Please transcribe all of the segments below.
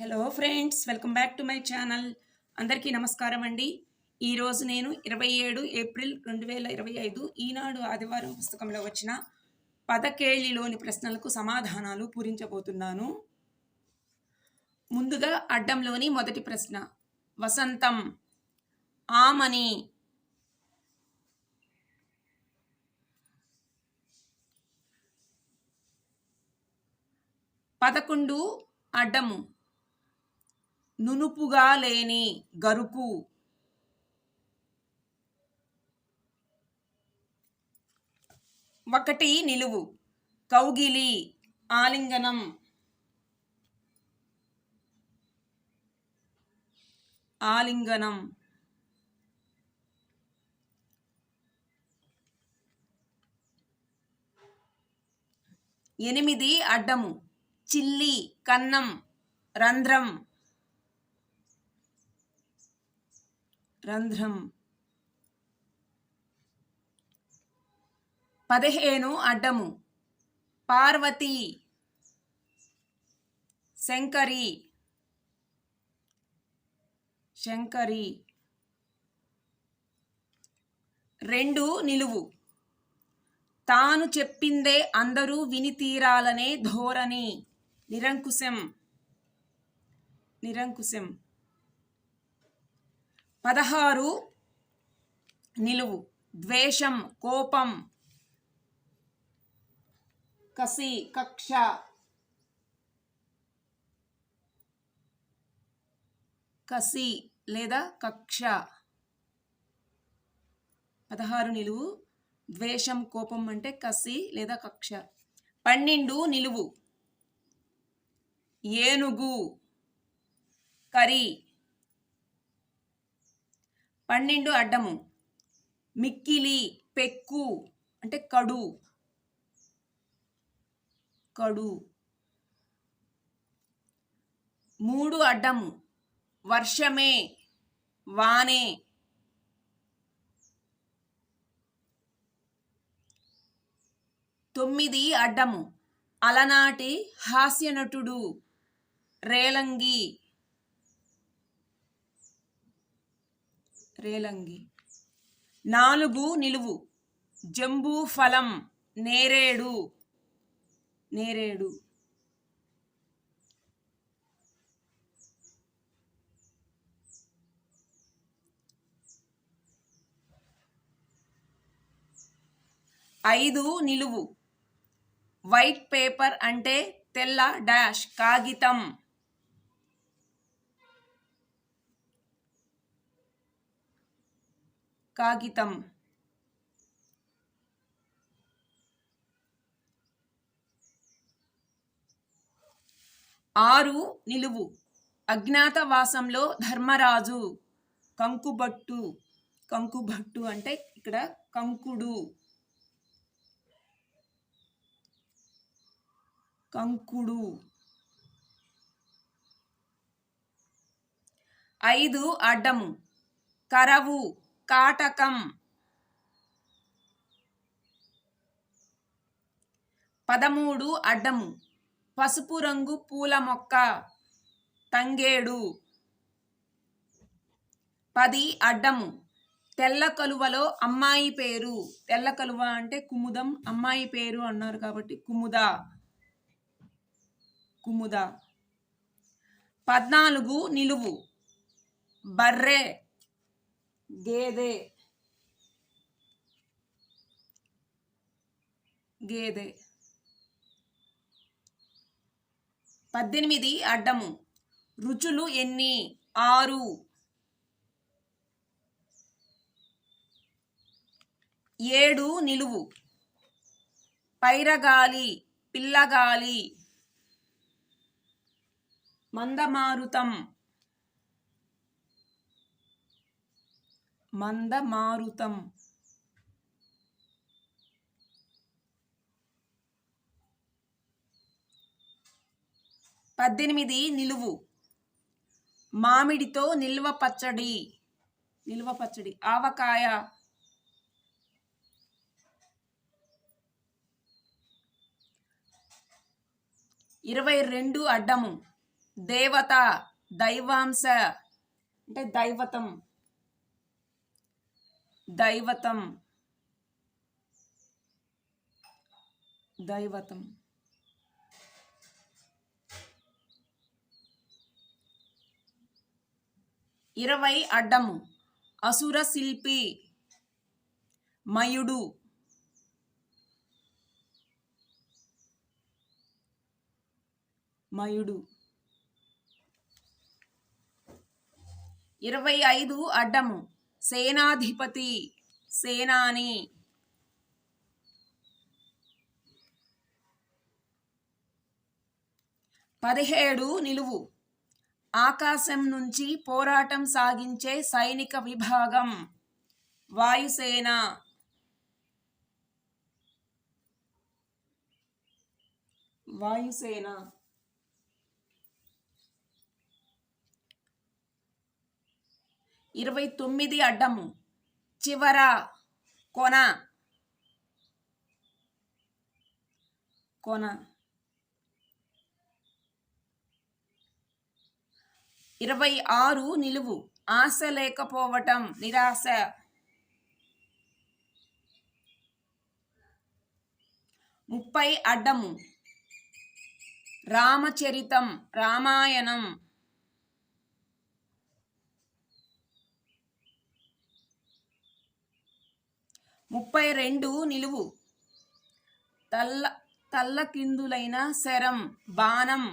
Hello friends welcome back to my channel అందరికీ నమస్కారం అండి. ఈరోజు నేను ఇరవై ఏడు ఏప్రిల్ రెండు వేల ఇరవై ఐదు ఈనాడు ఆదివారం పుస్తకంలో వచ్చిన పదకేళిలోని ప్రశ్నలకు సమాధానాలు పూరించబోతున్నాను. ముందుగా అడ్డంలోని మొదటి ప్రశ్న. వసంతం ఆమని పదకొండు అడ్డము. నునుపుగా లేని గరుకు. ఒకటి నిలువు. కౌగిలి ఆలింగనం. ఆలింగనం. ఎనిమిది అడ్డము. చిల్లి కన్నం రంధ్రం. రంధ్రం. పదిహేను అడ్డము. పార్వతి. శంకరి. శంకరి. రెండు నిలువు. తాను చెప్పిందే అందరూ విని తీరాలనే ధోరణి. నిరంకుశం. నిరంకుశం. పదహారు నిలువు ద్వేషం కోపం కసి కక్ష కసి లేదా కక్ష. పదహారు నిలువు ద్వేషం కోపం అంటే కసి లేదా కక్ష. పన్నెండు నిలువు ఏనుగు కరి పన్నెండు అడ్డము. మిక్కిలి పెక్కు అంటే కడు. కడు. మూడు అడ్డము. వర్షమే వానే. తొమ్మిది అడ్డము. అలనాటి హాస్యనటుడు రేలంగి. రేలంగి. నాలుగు నిలువు. జంబూ ఫలం నేరేడు. నేరేడు. ఐదు నిలువు. వైట్ పేపర్ అంటే తెల్ల డాష్. కాగితం. కాగితం ఆరు నిలువు. అజ్ఞాతవాసంలో ధర్మరాజు. కంకుబట్టు. కంకుబట్టు అంటే ఇక్కడ కంకుడు. కంకుడు. ఐదు అడ్డము. కరవు. కాటకం. పదమూడు అడ్డము. పసుపు రంగు పూల మొక్క. తంగేడు. పది అడ్డము. తెల్ల కలువలో అమ్మాయి పేరు. తెల్ల కలువ అంటే కుముదం అమ్మాయి పేరు అన్నారు కాబట్టి కుముద. కుముద. పద్నాలుగు నిలువు. బర్రె. గేదె. గేదె. పద్దెనిమిది అడ్డము. రుచులు ఎన్ని? ఆరు. ఏడు నిలువు. పైరగాలి పిల్లగాలి. మందమారుతం. మందమారుతం. పద్దెనిమిది నిలువు. మామిడితో నిల్వ పచ్చడి. నిల్వ పచ్చడి. ఆవకాయ. ఇరవై రెండు అడ్డము. దేవత దైవాంశ. అంటే దైవతం. దైవతం. దైవతం. ఇరవై అడ్డము. అసుర శిల్పి. మయుడు. మయుడు. ఇరవై ఐదు అడ్డము. సేనాధిపతి సేనాని. పదిహేడు నిలువు. ఆకాశం నుంచి పోరాటం సాగించే సైనిక విభాగం వాయుసేన. వాయుసేన. ఇరవై తొమ్మిది అడ్డము. చివర కొన. కొన. ఇరవై ఆరు నిలువు. ఆశ లేకపోవటం నిరాశ. ముప్పై అడ్డము. రామచరితం రామాయణం. ముప్పై రెండు నిలువు. తల్ల తల్ల కిందులైన శరం బాణం.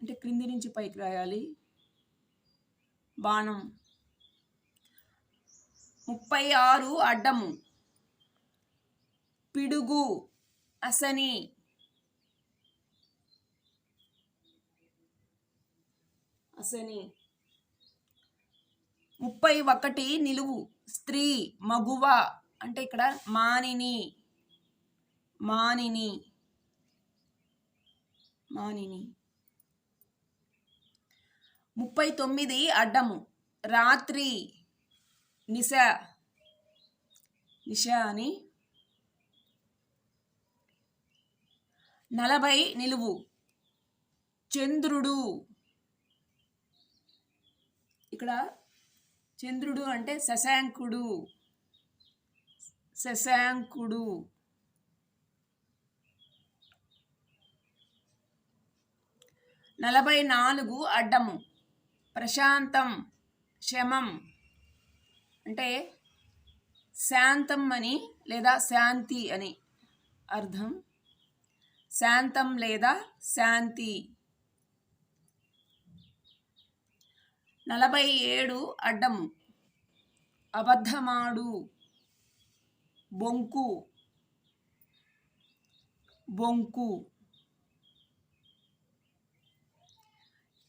అంటే క్రింది నుంచి పైకి రాయాలి. బాణం. ముప్పై ఆరు అడ్డము. పిడుగు అసని. అసని. ముప్పై ఒకటి నిలువు. స్త్రీ మగువ. అంటే ఇక్కడ మానిని మానిని మానిని. ముప్పై తొమ్మిది అడ్డము. రాత్రి నిశ నిశ అని. నలభై నిలువు. చంద్రుడు. ఇక్కడ చంద్రుడు అంటే శశాంకుడు. శశాంకుడు. నలభై నాలుగు అడ్డము. ప్రశాంతం శమం అంటే శాంతం అని లేదా శాంతి అని అర్థం. శాంతం లేదా శాంతి. నలభై ఏడు అడ్డము. అబద్ధమాడు. బొంకు. బొంకు.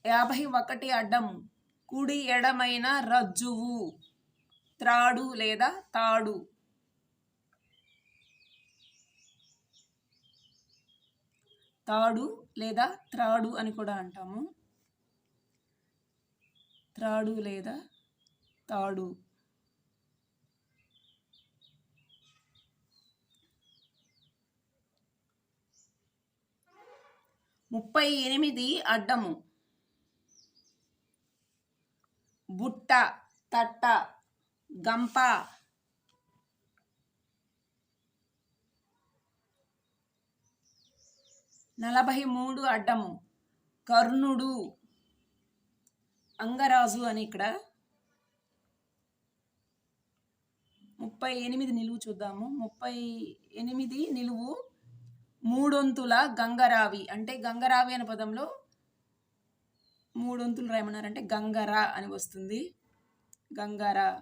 యాభై ఒకటి అడ్డం. కుడి ఎడమైన రజ్జువు. త్రాడు లేదా తాడు. తాడు లేదా త్రాడు అని కూడా అంటాము. త్రాడు లేదా తాడు. ముప్పై ఎనిమిది అడ్డము. బుట్ట తట్ట గంప. నలభై మూడు అడ్డము. కర్ణుడు. అంగరాజు అని ఇక్కడ ముప్పై ఎనిమిది నిలువు చూద్దాము. ముప్పై ఎనిమిది నిలువు మూడొంతుల గంగరావి అంటే గంగరావి అనే పదంలో మూడొంతులు రాయమన్నారంటే గంగరా అని వస్తుంది. గంగరా.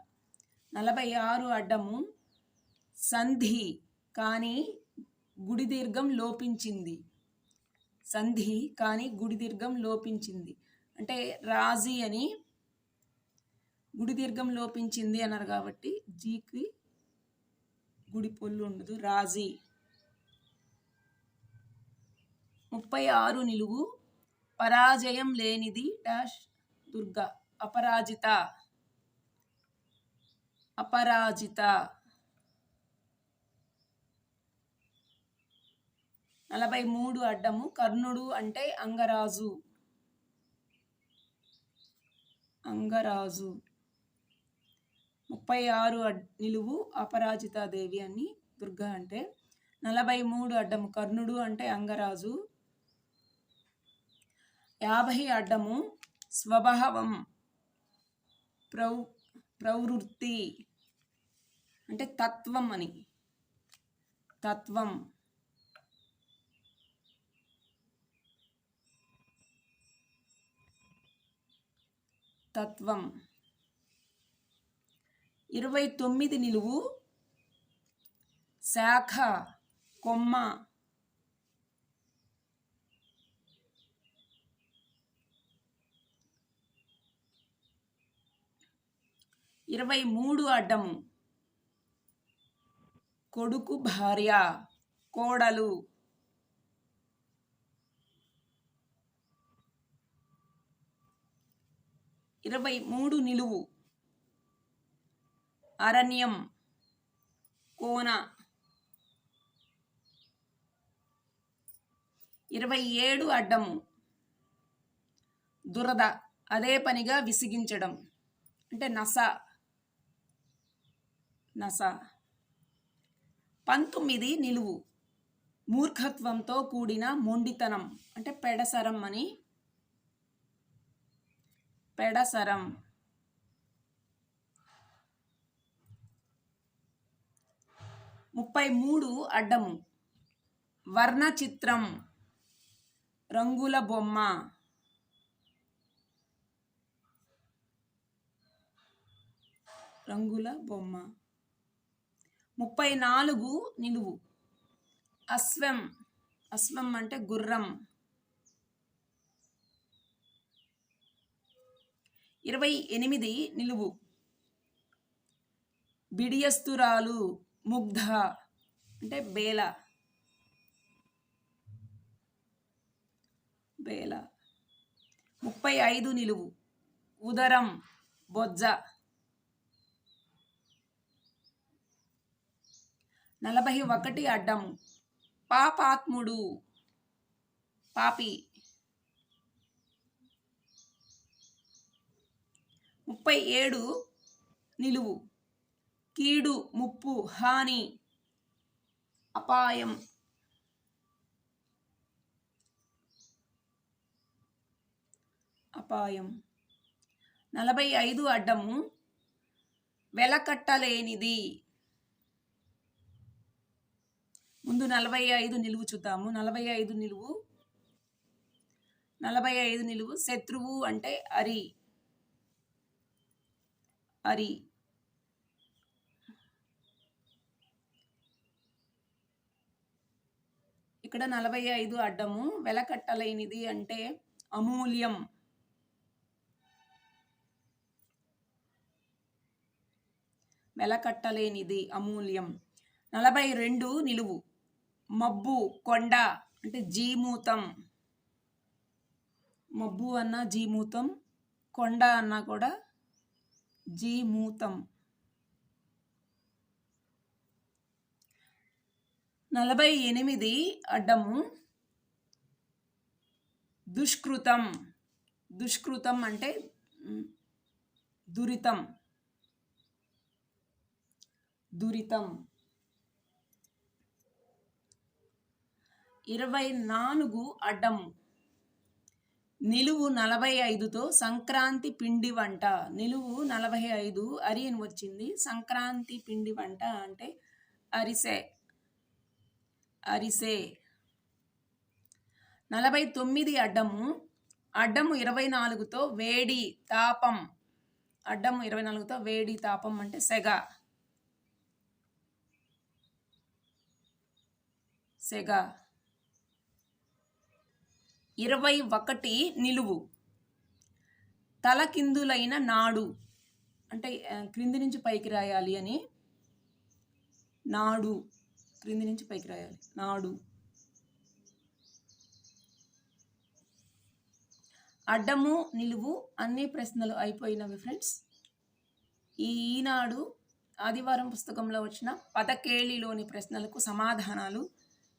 నలభై ఆరు అడ్డము సంధి కానీ గుడి దీర్ఘం లోపించింది. సంధి కానీ గుడి దీర్ఘం లోపించింది. అంటే రాజీ అని గుడి దీర్ఘం లోపించింది అన్నారు కాబట్టి జీకి గుడి పొల్లు ఉండదు. రాజీ. ముప్పై ఆరు నిలువు పరాజయం లేనిది డాష్ దుర్గా. అపరాజిత. అపరాజిత. నలభై మూడు అడ్డము కర్ణుడు అంటే అంగరాజు. అంగరాజు. ముప్పై ఆరు అడ్ నిలువు అపరాజితాదేవి అని దుర్గా అంటే నలభై మూడు అడ్డము కర్ణుడు అంటే అంగరాజు. యాభై అడ్డము స్వభావం ప్రౌ ప్రవృత్తి. అంటే తత్వం అని. తత్వం. తత్వం. ఇరవై తొమ్మిది నిలువు శాఖ కొమ్మ ఇరవై మూడు అడ్డము. కొడుకు భార్య కోడలు. ఇరవై మూడు నిలువు. అరణ్యం కోన. ఇరవై ఏడు అడ్డము. దురద అదే పనిగా విసిగించడం. అంటే నస నస. పంతొమ్మిది నిలువు. మూర్ఖత్వంతో కూడిన మొండితనం అంటే పెడసరం అని. పెడసరం. ముప్పై మూడు అడ్డము. వర్ణ చిత్రం రంగుల బొమ్మ. రంగుల బొమ్మ. ముప్పై నాలుగు నిలువు. అశ్వం అశ్వం అంటే గుర్రం. ఇరవై ఎనిమిది నిలువు. బిడియస్తురాలు ముగ్ధ అంటే బేల. బేల. ముప్పై ఐదు నిలువు. ఉదరం బొజ్జ. నలభై ఒకటి అడ్డం. పాపాత్ముడు. పాపి. ముప్పై ఏడు నిలువు. కీడు ముప్పు హాని. అపాయం. అపాయం. నలభై ఐదు అడ్డము వెలకట్టలేనిది. ముందు నలభై ఐదు నిలువు చూద్దాము. నలభై ఐదు నిలువు. నలభై ఐదు నిలువు. శత్రువు అంటే అరి. అరి. ఇక్కడ నలభై ఐదు అడ్డము. వెలకట్టలేనిది అంటే అమూల్యం. వెలకట్టలేనిది అమూల్యం. నలభై రెండు నిలువు. మబ్బు కొండ అంటే జీమూతం. మబ్బు అన్న జీమూతం కొండ అన్నా కూడా జీమూతం. నలభై ఎనిమిది అడ్డము దుష్కృతం. దుష్కృతం అంటే దురితం. దురితం. ఇరవై నాలుగు అడ్డము నిలువు నలభై ఐదుతో సంక్రాంతి పిండి వంట. నిలువు నలభై ఐదు అరి అని వచ్చింది. సంక్రాంతి పిండి వంట అంటే అరిసె. అరిసె. నలభై తొమ్మిది అడ్డము అడ్డము ఇరవై నాలుగుతో వేడి తాపం. అడ్డము ఇరవై నాలుగుతో వేడి తాపం అంటే సెగ. సెగ. ఇరవై ఒకటి నిలువు. తలకిందులైన నాడు. అంటే క్రింది నుంచి పైకి రాయాలి అని. నాడు. క్రింది నుంచి పైకి రాయాలి. నాడు. అడ్డము నిలువు అన్ని ప్రశ్నలు అయిపోయినవి ఫ్రెండ్స్. ఈ ఈనాడు ఆదివారం పుస్తకంలో వచ్చిన పదకేళిలోని ప్రశ్నలకు సమాధానాలు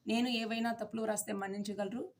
నేను ఏవైనా తప్పులు రాస్తే మన్నించగలరు?